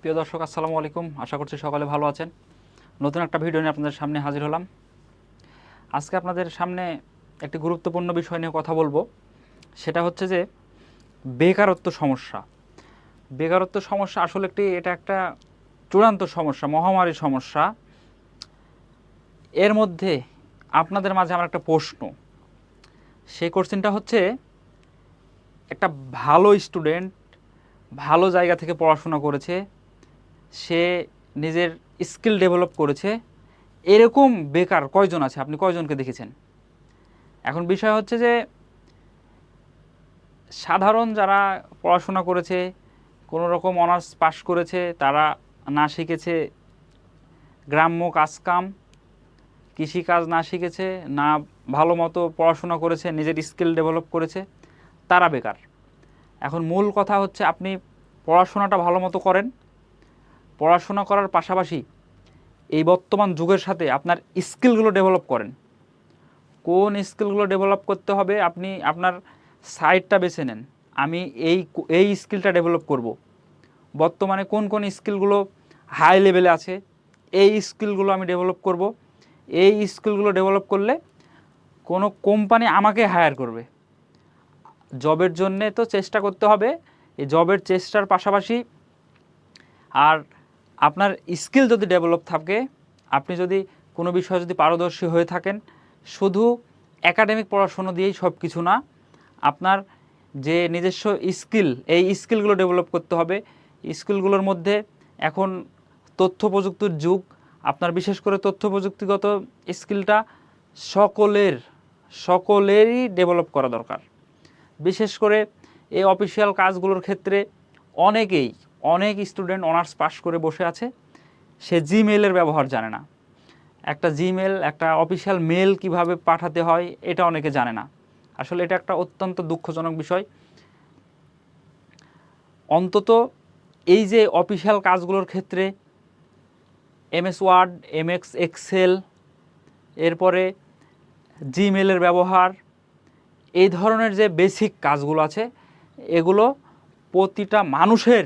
প্রিয় দর্শক, আসসালামু আলাইকুম। আশা করছি সকালে ভালো আছেন। নতুন একটা ভিডিও নিয়ে আপনাদের সামনে হাজির হলাম। আজকে আপনাদের সামনে একটি গুরুত্বপূর্ণ বিষয় নিয়ে কথা বলব। সেটা হচ্ছে যে, বেকারত্ব সমস্যা। বেকারত্ব সমস্যা আসলে একটি, এটা একটা চূড়ান্ত সমস্যা, মহামারী সমস্যা। এর মধ্যে আপনাদের মাঝে আমার একটা প্রশ্ন। সেই কোশ্চেনটা হচ্ছে, একটা ভালো স্টুডেন্ট ভালো জায়গা থেকে পড়াশোনা করেছে সে নিজের স্কিল ডেভেলপ করেছে। এরকম বেকার কয়জন আছে? আপনি কয়জনকে দেখেছেন? এখন বিষয় হচ্ছে যে, সাধারণ যারা পড়াশোনা করেছে কোনো রকম অনার্স পাশ করেছে, তারা না শিখেছে গ্রাম্য কাজকাম, কৃষিকাজ না শিখেছে, না ভালো মতো পড়াশোনা করেছে, নিজের স্কিল ডেভেলপ করেছে, তারা বেকার। এখন মূল কথা হচ্ছে আপনি পড়াশোনাটা ভালো মতো করেন পড়াশোনা করার পাশাপাশি এই বর্তমান যুগের সাথে আপনার স্কিলগুলো ডেভেলপ করেন। কোন স্কিলগুলো ডেভেলপ করতে হবে আপনি আপনার সাইডটা বেছে নেন। আমি এই এই স্কিলটা ডেভেলপ করব। বর্তমানে কোন কোন স্কিলগুলো হাই লেভেলে আছে, এই স্কিলগুলো আমি ডেভেলপ করব। এই স্কিলগুলো ডেভেলপ করলে কোনো কোম্পানি আমাকে হায়ার করবে। জবের জন্যে তো চেষ্টা করতে হবে। এই জবের চেষ্টার পাশাপাশি আর আপনার স্কিল যদি ডেভেলপ থাকে, আপনি যদি কোনো বিষয়ে যদি পারদর্শী হয়ে থাকেন, শুধু একাডেমিক পড়াশুনো দিয়েই সব কিছু না, আপনার যে নিজস্ব স্কিল, এই স্কিলগুলো ডেভেলপ করতে হবে। স্কিলগুলোর মধ্যে এখন তথ্য প্রযুক্তির যুগ, আপনার বিশেষ করে তথ্য প্রযুক্তিগত স্কিলটা সকলের, সকলেরই ডেভেলপ করা দরকার। বিশেষ করে এই অফিসিয়াল কাজগুলোর ক্ষেত্রে অনেকেই অনেক স্টুডেন্ট অনার্স পাশ করে বসে আছে। সে জিমেলের ব্যবহার জানে না। একটা জিমেল একটা অফিসিয়াল মেল কীভাবে পাঠাতে হয়, এটা অনেকে জানে না। আসলে এটা একটা অত্যন্ত দুঃখজনক বিষয়। অন্তত এই যে অফিসিয়াল কাজগুলোর ক্ষেত্রে এমএস ওয়ার্ড এমএক্স এক্সেল এরপরে জিমেলের ব্যবহার, এই ধরনের যে বেসিক কাজগুলো আছে, এগুলো প্রতিটা মানুষের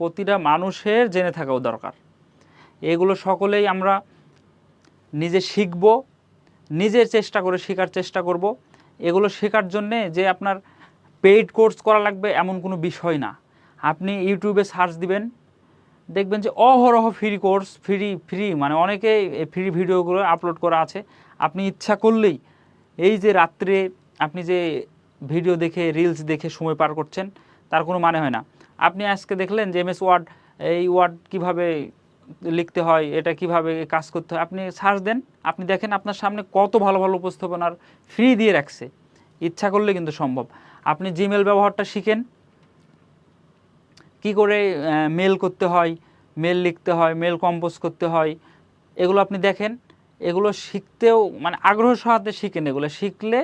প্রতিটা মানুষের জেনে থাকাও দরকার। এগুলো সকলেই আমরা নিজে শিখব, নিজের চেষ্টা করে শেখার চেষ্টা করব। এগুলো শেখার জন্যে যে আপনার পেইড কোর্স করা লাগবে এমন কোনো বিষয় না। আপনি ইউটিউবে সার্চ দিবেন, দেখবেন যে অহরহ ফ্রি কোর্স, ফ্রি ফ্রি মানে অনেকে ফ্রি ভিডিওগুলো আপলোড করা আছে। আপনি ইচ্ছা করলেই এই যে রাত্রে আপনি যে ভিডিও দেখে, রিলস দেখে সময় পার করছেন, তার কোনো মানে হয় না। আপনি আজকে দেখলেন যে এমএস ওয়ার্ড, এই ওয়ার্ড কীভাবে লিখতে হয়, এটা কীভাবে কাজ করতে হয়? আপনি সার্চ দেন, আপনি দেখেন আপনার সামনে কত ভালো ভালো উপস্থাপনার ফ্রি দিয়ে রাখছে। ইচ্ছা করলে কিন্তু সম্ভব। আপনি জিমেল ব্যবহারটা শিখেন। কি করে মেল করতে হয় মেল লিখতে হয় মেল কম্পোজ করতে হয়, এগুলো আপনি দেখেন। এগুলো শিখতেও মানে আগ্রহ সহাতে শিখেন এগুলো। শিখলে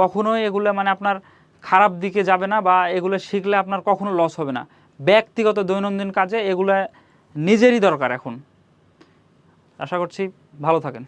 কখনোই এগুলো মানে আপনার খারাপ দিকে যাবে না বা এগুলো শিখলে আপনার কখনো লস হবে না। ব্যক্তিগত দৈনন্দিন কাজে এগুলো নিজেরই দরকার এখন। আশা করছি ভালো থাকেন।